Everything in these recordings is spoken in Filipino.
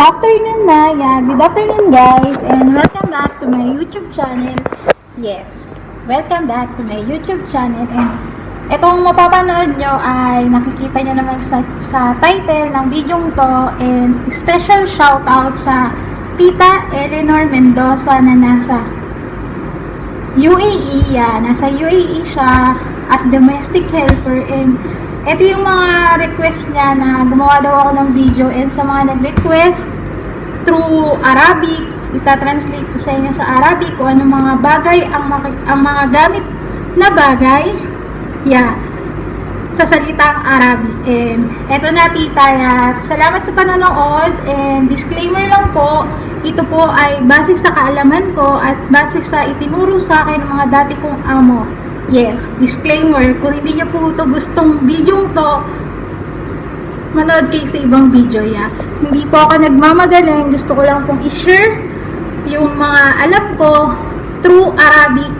afternoon na. Yeah, good afternoon guys. And welcome back to my YouTube channel. Yes, welcome back to my YouTube channel. And itong mapapanood nyo ay nakikita nyo naman sa, sa title ng video to. And special shout out sa Tita Eleanor Mendoza na nasa UAE yan. Nasa UAE siya as domestic helper and ito yung mga request niya na gumawa daw ako ng video and sa mga nag-request through Arabic, itatranslate ko sa inyo sa Arabic kung ano mga bagay ang, ang mga gamit na bagay. Yeah. Sa salitang Arabic. And eto na tita, yeah. salamat sa panonood and disclaimer lang po, ito po ay base sa kaalaman ko at base sa itinuro sa akin ng mga dati kong amo. Yes, disclaimer, kung hindi niyo po ito gustong video to, manood kayo sa ibang video ya. Hindi po ako nagmamagaling, gusto ko lang pong i-share yung mga alam ko through Arabic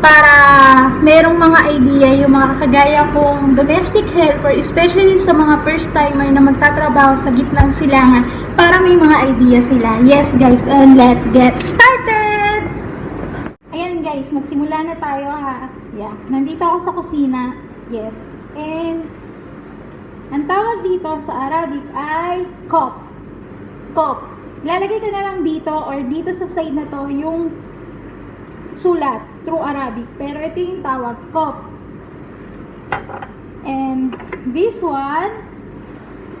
para merong mga idea yung mga kagaya kong domestic helper, especially sa mga first timer na magtatrabaho sa gitnang silangan para may mga idea sila. Yes guys, and let's get started! Guys, magsimula na tayo ha. Yeah, nandito ako sa kusina. Yes. And ang tawag dito sa Arabic ay kop. Kop. Lalagay ko na lang dito or dito sa side na to yung sulat through Arabic. Pero ito yung tawag, kop. And this one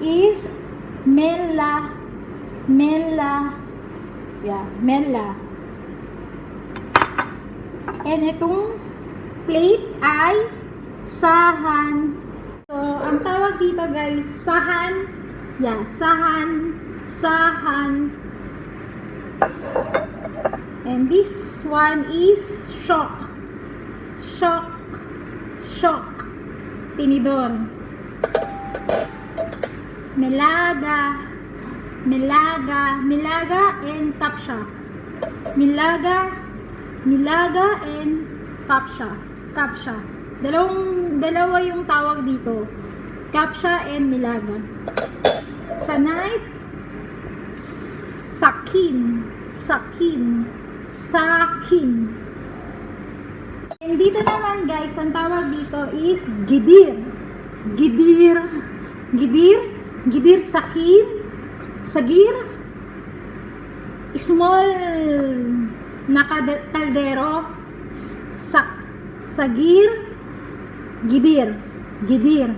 is mela. Mela. Yeah, mela. And itong plate ay sahan. So, ang tawag dito guys, sahan. Yeah, sahan. Sahan. And this one is shock. Shock. Shock. Tinidor. Melaga. Melaga. Melaga and kapsha. Milaga. Milaga and kapsha. Kapsha. Dalawang, dalawa yung tawag dito. Kapsha and milaga. Sa knife, sakin. Sakin. Sakin. And dito naman guys, ang tawag dito is gidir. Gidir. Gidir. Gidir sakin. Sagir. Small na kaldero. Sak. Sagir. Gidir. Gidir.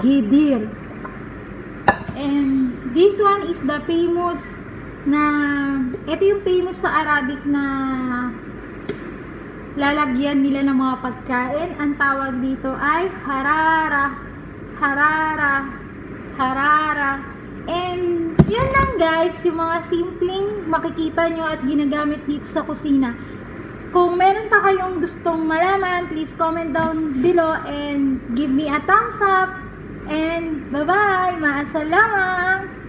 Gidir. And this one is the famous na ito yung famous sa Arabic na lalagyan nila ng mga pagkain. Ang tawag dito ay harara. Harara. Harara. And guys, yung mga simpleng makikita nyo at ginagamit dito sa kusina. Kung meron pa kayong gustong malaman, please comment down below and give me a thumbs up. And bye-bye! Maasalamang!